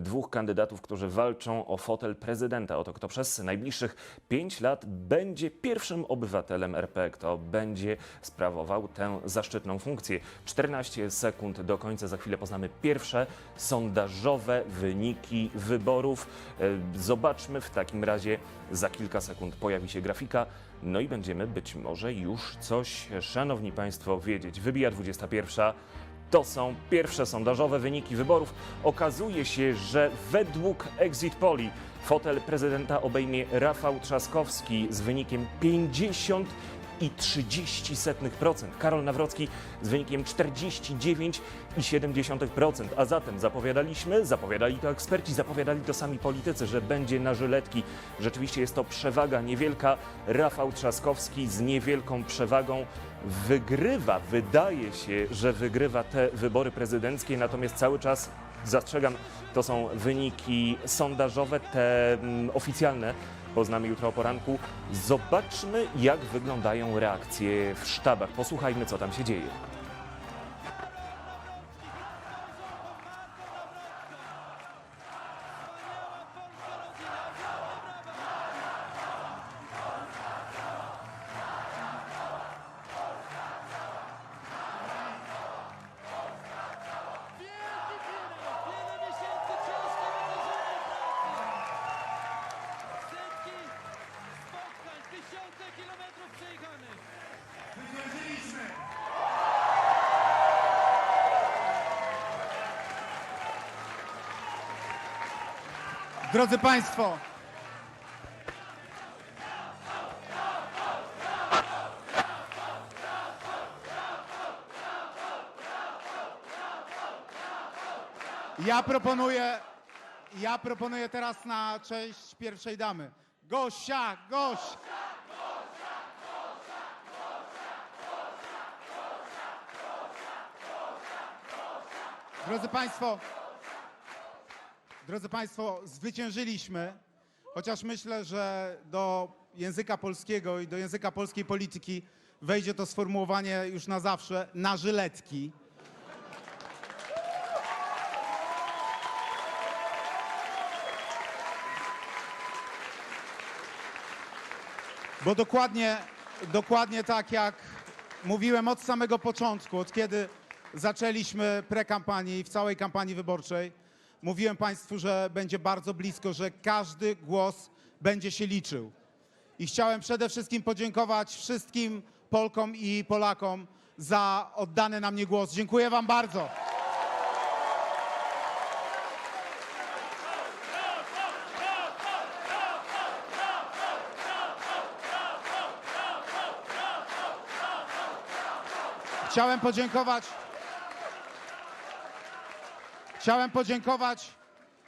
dwóch kandydatów, którzy walczą o fotel prezydenta. Oto kto przez najbliższych pięć lat będzie pierwszym obywatelem RP, kto będzie sprawował tę zaszczytną funkcję. 14 sekund do końca, za chwilę poznamy pierwsze sondażowe wyniki wyborów. E, Zobaczmy w takim razie, za kilka sekund pojawi się grafika. No i będziemy być może już coś, szanowni państwo, wiedzieć. Wybija 21. To są pierwsze sondażowe wyniki wyborów. Okazuje się, że według Exit Poli fotel prezydenta obejmie Rafał Trzaskowski z wynikiem 50 i 30%. Karol Nawrocki z wynikiem 49,7%. A zatem zapowiadaliśmy, zapowiadali to eksperci, zapowiadali to sami politycy, że będzie na żyletki. Rzeczywiście jest to przewaga niewielka. Rafał Trzaskowski z niewielką przewagą wygrywa, wydaje się, że wygrywa te wybory prezydenckie, natomiast cały czas zastrzegam, to są wyniki sondażowe, te mm, oficjalne. Poznamy jutro o poranku. Zobaczmy, jak wyglądają reakcje w sztabach. Posłuchajmy, co tam się dzieje. Drodzy Państwo, ja proponuję, ja proponuję teraz na cześć pierwszej damy. Gosia, Gosia! Drodzy Państwo, Drodzy Państwo, zwyciężyliśmy, chociaż myślę, że do języka polskiego i do języka polskiej polityki wejdzie to sformułowanie już na zawsze na żyletki. Bo dokładnie, dokładnie tak jak mówiłem od samego początku, od kiedy zaczęliśmy prekampanię i w całej kampanii wyborczej, mówiłem Państwu, że będzie bardzo blisko, że każdy głos będzie się liczył. I chciałem przede wszystkim podziękować wszystkim Polkom i Polakom za oddany na mnie głos. Dziękuję Wam bardzo. Chciałem podziękować. Chciałem podziękować.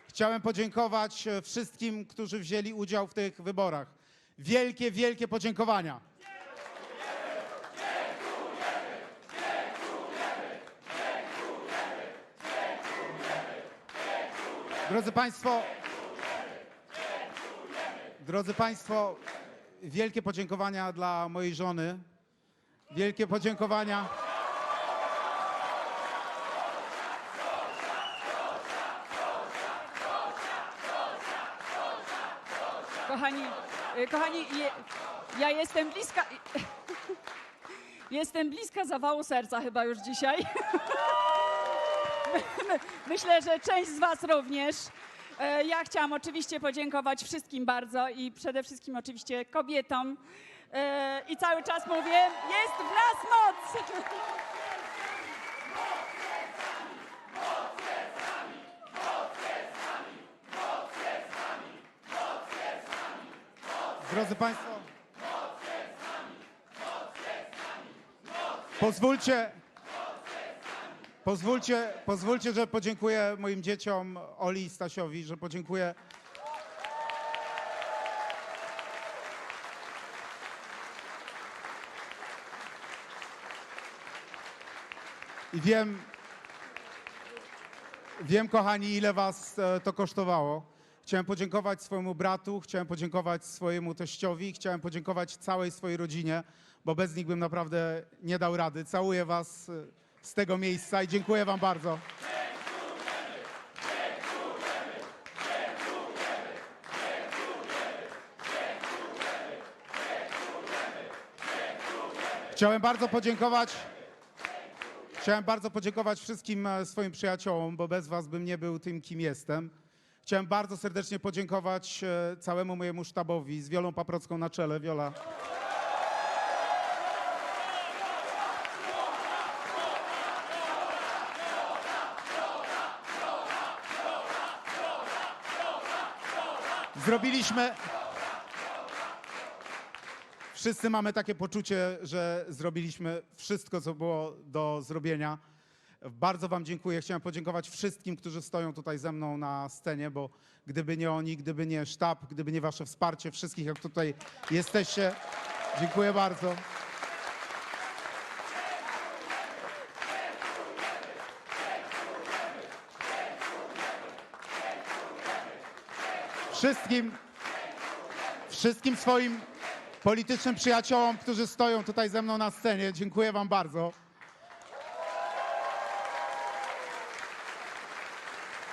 Chciałem podziękować e, wszystkim, którzy wzięli udział w tych wyborach. Wielkie, wielkie podziękowania. Drodzy Państwo, drodzy Państwo, wielkie podziękowania dla mojej żony. Wielkie podziękowania. Kochani, y, kochani, je, ja jestem bliska. Jestem bliska zawału serca chyba już dzisiaj. Myślę, że część z Was również. E, Ja chciałam oczywiście podziękować wszystkim bardzo i przede wszystkim oczywiście kobietom. E, I cały czas mówię, jest w nas moc! Drodzy Państwo, pozwólcie, pozwólcie, pozwólcie, że podziękuję moim dzieciom, Oli i Stasiowi, że podziękuję I wiem, wiem, kochani, ile was e, to kosztowało. Chciałem podziękować swojemu bratu, chciałem podziękować swojemu teściowi, chciałem podziękować całej swojej rodzinie, bo bez nich bym naprawdę nie dał rady. Całuję Was e, z tego miejsca i dziękuję Wam bardzo. Chciałem bardzo podziękować. Chciałem bardzo podziękować wszystkim e, swoim przyjaciołom, bo bez was bym nie był tym, kim jestem. Chciałem bardzo serdecznie podziękować e, całemu mojemu sztabowi z Wiolą Paprocką na czele. Wiola. Zrobiliśmy. Wszyscy mamy takie poczucie, że zrobiliśmy wszystko, co było do zrobienia. Bardzo Wam dziękuję. Chciałem podziękować wszystkim, którzy stoją tutaj ze mną na scenie, bo gdyby nie oni, gdyby nie sztab, gdyby nie Wasze wsparcie, wszystkich, jak tutaj jesteście, dziękuję bardzo. Wszystkim, wszystkim swoim politycznym przyjaciołom, którzy stoją tutaj ze mną na scenie. Dziękuję Wam bardzo.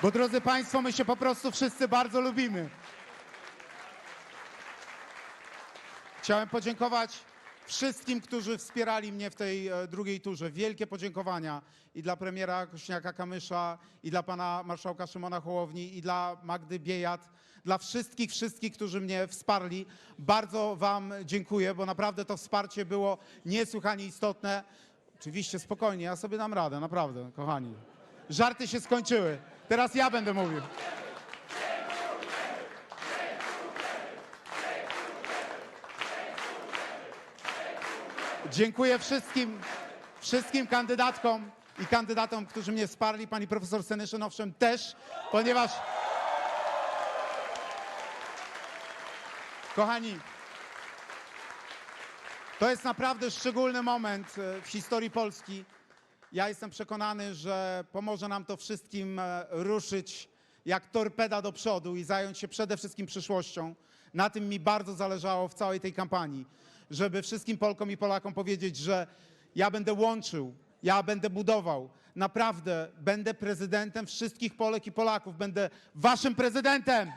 Bo drodzy Państwo, my się po prostu wszyscy bardzo lubimy. Chciałem podziękować wszystkim, którzy wspierali mnie w tej e, drugiej turze. Wielkie podziękowania i dla premiera Kośniaka-Kamysza, i dla pana marszałka Szymona Hołowni, i dla Magdy Biejat, dla wszystkich, wszystkich, którzy mnie wsparli. Bardzo wam dziękuję, bo naprawdę to wsparcie było niesłychanie istotne. Oczywiście spokojnie, ja sobie dam radę, naprawdę, kochani. Żarty się skończyły. Teraz ja będę mówił. Dziękuję wszystkim, wszystkim kandydatkom i kandydatom, którzy mnie wsparli. Pani profesor Senyszyn owszem też, ponieważ... Kochani, to jest naprawdę szczególny moment e, w historii Polski. Ja jestem przekonany, że pomoże nam to wszystkim e, ruszyć jak torpeda do przodu i zająć się przede wszystkim przyszłością. Na tym mi bardzo zależało w całej tej kampanii, żeby wszystkim Polkom i Polakom powiedzieć, że ja będę łączył, ja będę budował. Naprawdę będę prezydentem wszystkich Polek i Polaków. Będę waszym prezydentem.